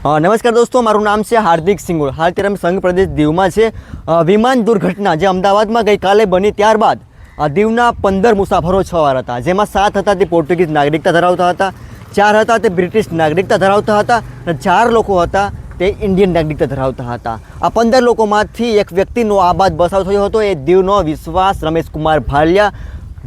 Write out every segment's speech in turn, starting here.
નમસ્કાર દોસ્તો, મારું નામ છે હાર્દિક સિંગોળ. હાલ ત્યારે સંઘ પ્રદેશ દીવમાં છે. વિમાન દુર્ઘટના જે અમદાવાદમાં ગઈકાલે બની ત્યારબાદ દીવના પંદર મુસાફરો છ વાર હતા. જેમાં સાત હતા તે પોર્ટુગીઝ નાગરિકતા ધરાવતા હતા, ચાર હતા તે બ્રિટિશ નાગરિકતા ધરાવતા હતા અને ચાર લોકો હતા તે ઇન્ડિયન નાગરિકતા ધરાવતા હતા. આ પંદર લોકોમાંથી એક વ્યક્તિનો આબાદ બસાવ થયો હતો. એ દીવનો વિશ્વાસ રમેશકુમાર ભાલિયા,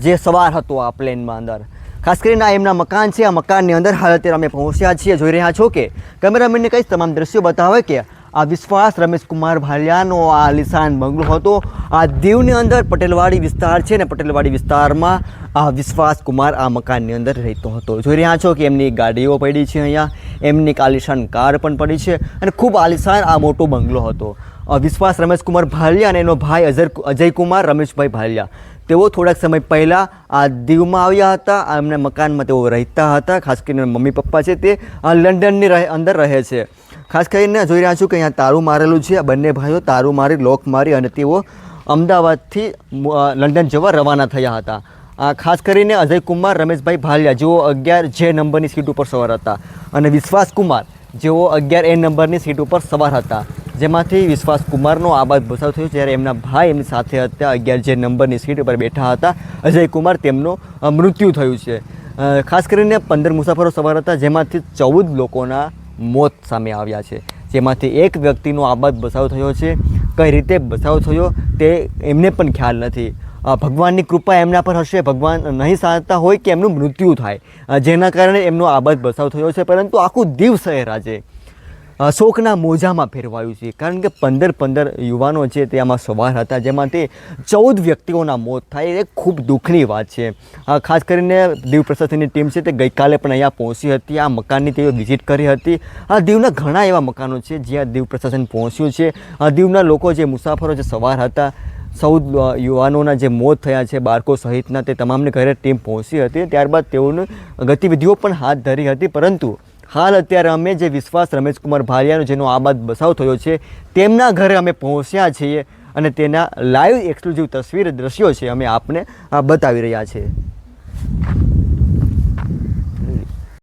જે સવાર હતો આ પ્લેનમાં અંદર. ખાસ કરીને આ એમના મકાન છે. આ મકાનની અંદર હાલ અત્યારે અમે પહોંચ્યા છીએ. જોઈ રહ્યા છો કે કેમેરામેનને કંઈ તમામ દ્રશ્યો બતાવે કે આ વિશ્વાસ રમેશકુમાર ભાલિયાનો આ આલિશાન બંગલો હતો. આ દીવની અંદર પટેલવાડી વિસ્તાર છે ને પટેલવાડી વિસ્તારમાં આ વિશ્વાસ કુમાર આ મકાનની અંદર રહેતો હતો. જોઈ રહ્યા છો કે એમની ગાડીઓ પડી છે અહીંયા. એમની કાલિશાન કાર પણ પડી છે અને ખૂબ આલિશાન આ મોટો બંગલો હતો. વિશ્વાસ વિશ્વાસ રમેશકુમાર ભાલિયા અને એનો ભાઈ અજર અજયકુમાર રમેશભાઈ ભાલિયા. તેઓ થોડાક સમય પહેલાં આ દીવમાં આવ્યા હતા. એમના મકાનમાં તેઓ રહેતા હતા. ખાસ કરીને મમ્મી પપ્પા છે તે લંડનની રહે, અંદર રહે છે. ખાસ કરીને જોઈ રહ્યા છું કે અહીંયા તારું મારેલું છે. આ બંને ભાઈઓ તારું મારી, લોક મારી અને તેઓ અમદાવાદથી લંડન જવા રવાના થયા હતા. આ ખાસ કરીને અજયકુમાર રમેશભાઈ ભાલિયા, જેઓ અગિયાર જે નંબરની સીટ ઉપર સવાર હતા. અને વિશ્વાસ કુમાર, જેઓ અગિયાર એ નંબરની સીટ ઉપર સવાર હતા. જેમાંથી વિશ્વાસ કુમારનો આબાદ ભસાવ થયો જ્યારે એમના ભાઈ એમની સાથે હતા, અગિયાર જે નંબરની સીટ ઉપર બેઠા હતા. અજય કુમાર તેમનું મૃત્યુ થયું છે. ખાસ કરીને પંદર મુસાફરો સવાર હતા, જેમાંથી ચૌદ લોકોના મોત સામે આવ્યા છે. જેમાંથી એક વ્યક્તિનો આબાદ બસાવ થયો છે. કઈ રીતે બસાવ થયો તે એમને પણ ખ્યાલ નથી. ભગવાનની કૃપા એમના પર હશે, ભગવાન નહીં સાધતા હોય કે એમનું મૃત્યુ થાય. જેના કારણે એમનો આબાદ બસાવ થયો છે, પરંતુ આખું દીવ શહેર આજે શોકના મોજામાં ફેરવાયું છે. કારણ કે પંદર પંદર યુવાનો છે તે આમાં સવાર હતા, જેમાં તે ચૌદ વ્યક્તિઓના મોત થાય, એ ખૂબ દુઃખની વાત છે. ખાસ કરીને દીવ પ્રશાસનની ટીમ છે તે ગઈકાલે પણ અહીંયા પહોંચી હતી. આ મકાનની તેઓ વિઝિટ કરી હતી. આ દીવના ઘણા એવા મકાનો છે જ્યાં દીવ પ્રશાસન પહોંચ્યું છે. દીવના લોકો જે મુસાફરો જે સવાર હતા, ચૌદ યુવાનોના જે મોત થયા છે, બાળકો સહિતના તે તમામને ઘરે ટીમ પહોંચી હતી. ત્યારબાદ તેઓની ગતિવિધિઓ પણ હાથ ધરી હતી, પરંતુ હાલ અત્યારે અમે જે વિશ્વાસ રમેશકુમાર ભાલિયાનો જેનો આબાદ બસાવ થયો છે, તેમના ઘરે અમે પહોંચ્યા છીએ અને તેના લાઈવ એક્સક્લુઝિવ તસવીર દ્રશ્યો છે, અમે આપને બતાવી રહ્યા છીએ.